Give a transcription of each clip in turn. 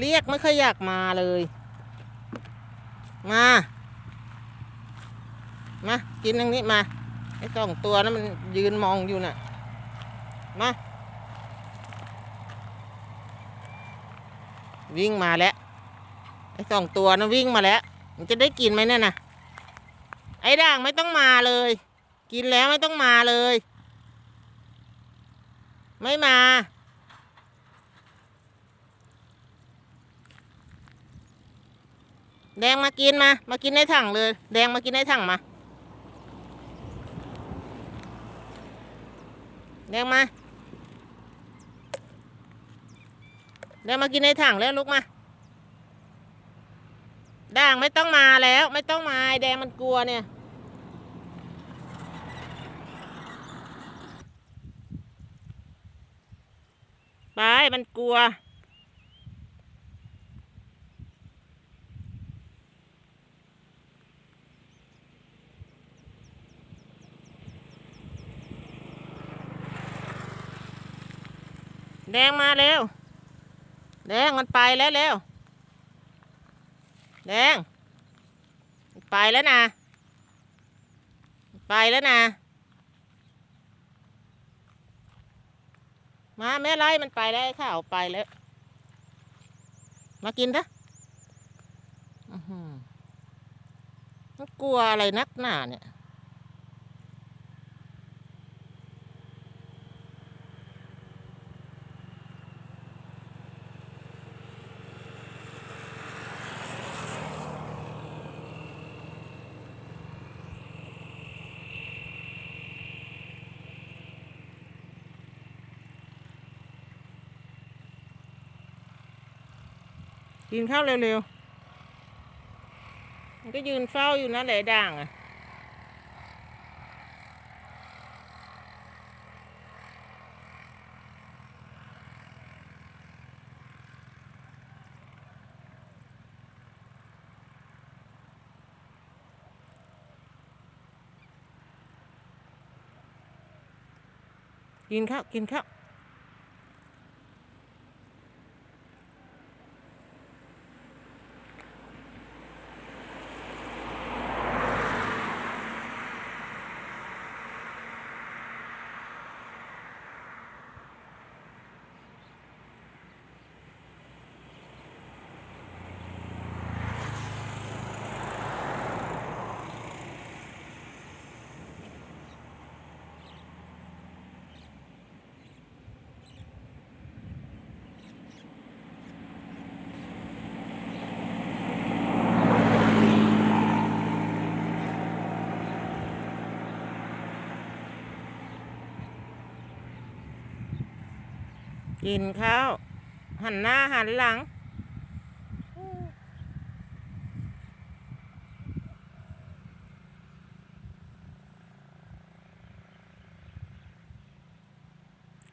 เรียกไม่ค่อยอยากมาเลย มา มา กินตรงนี้มา ไอ้สองตัวนั้นมันยืนมองอยู่น่ะ มา วิ่งมาแล้ว ไอ้สองตัวนั้นวิ่งมาแล้ว มันจะได้กินไหมเนี่ยนะไอ้ด่างไม่ต้องมาเลย กินแล้วไม่ต้องมาเลย ไม่มา แดงมากินมา มากินในถังเลย แดงมากินในถังมา แดงมา แดงมากินในถังแล้วลุกมา ด่างไม่ต้องมาแล้ว ไม่ต้องมาแดงมันกลัวเนี่ย ไปมันกลัว แดงมาเร็ว แดงมันไปแล้วเร็ว แดง ไปแล้วนะ ไปแล้วนะ มาแม่ไล่มันไปแล้วข้าวไปแล้ว มากินซะอื้อหือมันกลัวอะไรนักหนาเนี่ย กินข้าวเร็วๆ มันก็ยืนเฝ้าอยู่นั่นแหละด่างอะ กินข้าว กินข้าว กินข้าว หันหน้าหันหลัง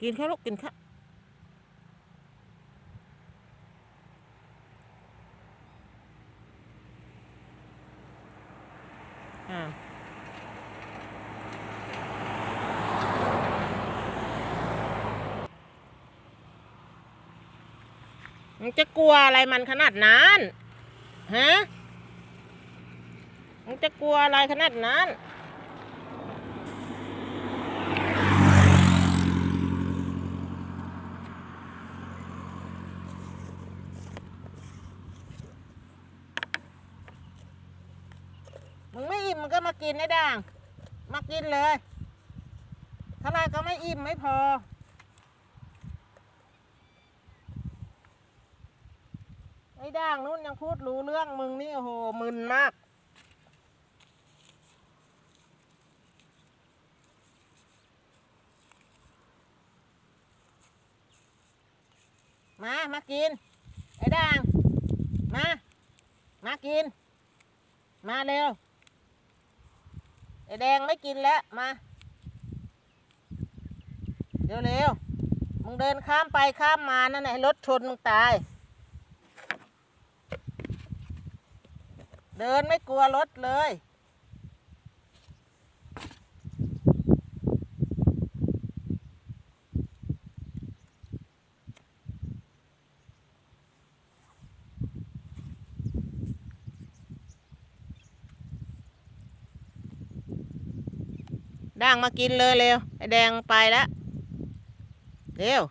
กินข้าวลูกกินข้าวอ่า มันจะกลัวอะไรมันขนาดนั้นฮะมันจะกลัวอะไรขนาดนั้นมึงไม่อิ่มมึงก็มากินไอ้ด่าง มากินเลยถ้าไรก็ไม่อิ่มไม่พอ อ้ด่างนู้นยังพูดรู้เรื่องมึงนี่โอ้โหมึนมาก มามากิน ไอ้ด่าง มา มากิน มาเร็ว ไอ้แดงไม่กินแล้ว มา เร็วเร็วๆมึงเดินข้ามไปข้ามมานั่นแหละรถชนมึงตาย เดินไม่กลัวรถเลย ด่งมากินเลยเร็วไอแดงไปแล้วเร็ว